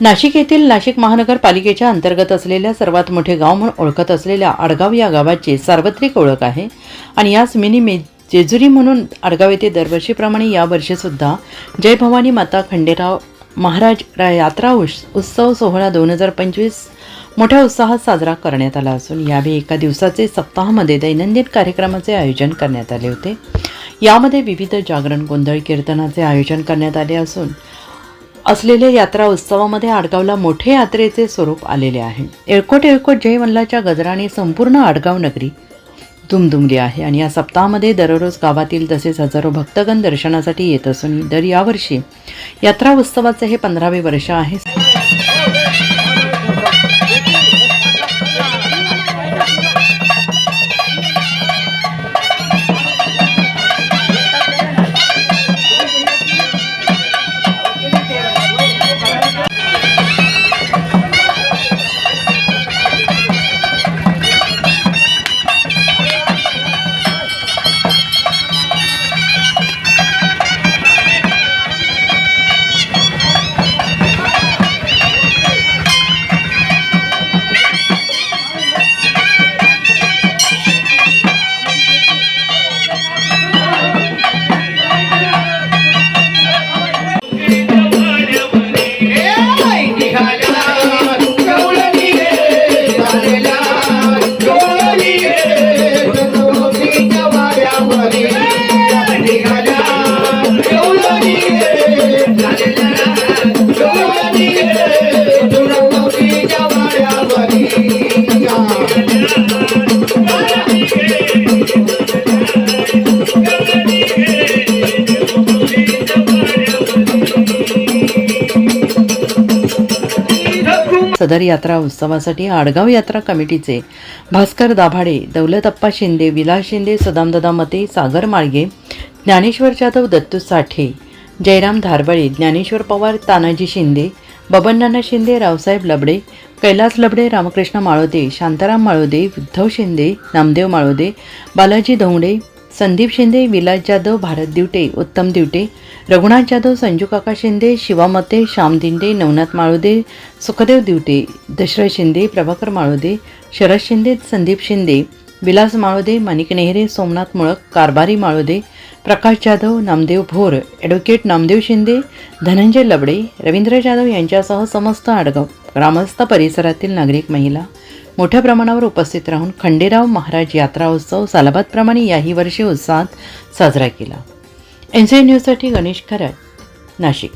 नाशिक येथील नाशिक महानगरपालिकेच्या अंतर्गत असलेल्या सर्वात मोठे गाव म्हणून ओळखत असलेल्या आडगाव या गावाची सार्वत्रिक ओळख आहे. आणि याच मिनी मे जेजुरी म्हणून आडगाव येथे दरवर्षीप्रमाणे यावर्षीसुद्धा जय भवानी माता खंडेराव महाराज रा- यात्रा उस उत्सव सोहळा दोन हजार पंचवीस मोठ्या उत्साहात साजरा करण्यात आला असून यावेळी एका दिवसाचे सप्ताहामध्ये दैनंदिन कार्यक्रमाचे आयोजन करण्यात आले होते. यामध्ये विविध जागरण गोंधळ कीर्तनाचे आयोजन करण्यात आले असून असलेल्या यात्रा उत्सवामध्ये आडगावला मोठे यात्रेचे स्वरूप आलेले आहे. एळकोट एळकोट जय मल्लाच्या गजराने संपूर्ण आडगाव नगरी दुमदुमली आहे आणि या सप्ताहामध्ये दररोज गावातील तसेच हजारो भक्तगण दर्शनासाठी येत असून दर यावर्षी यात्रा उत्सवाचे हे पंधरावे वर्ष आहे. सदर यात्रा उत्सवासाठी आडगाव यात्रा कमिटीचे भास्कर दाभाडे दौलतप्पा शिंदे विलास शिंदे सदामदादा मते सागर माळगे ज्ञानेश्वर जाधव दत्तू साठे जयराम धारबळे ज्ञानेश्वर पवार तानाजी शिंदे बबननाना शिंदे रावसाहेब लबडे कैलास लबडे रामकृष्ण माळोदे शांताराम माळोदे उद्धव शिंदे नामदेव माळोदे बालाजी धोंगडे संदीप शिंदे विलास जाधव भारत दिवटे उत्तम दिवटे रघुनाथ जाधव संजू काका शिंदे शिवामते श्याम दिंडे नवनाथ माळुदे सुखदेव दिवटे दशरथ शिंदे प्रभाकर माळुदे शरद शिंदे संदीप शिंदे विलास माळोदे माणिक नेहरे सोमनाथ मुळक कारभारी माळोदे प्रकाश जाधव नामदेव भोर ॲडव्होकेट नामदेव शिंदे धनंजय लबडे रवींद्र जाधव यांच्यासह समस्त आडगाव ग्रामस्थ परिसरातील नागरिक महिला. मोठ्या प्रमाणावर उपस्थित राहून खंडेराव महाराज यात्रा उत्सव सालाबादप्रमाणे याही वर्षी उत्साहात साजरा केला. एन सी न्यूजसाठी गणेश खराड नाशिक.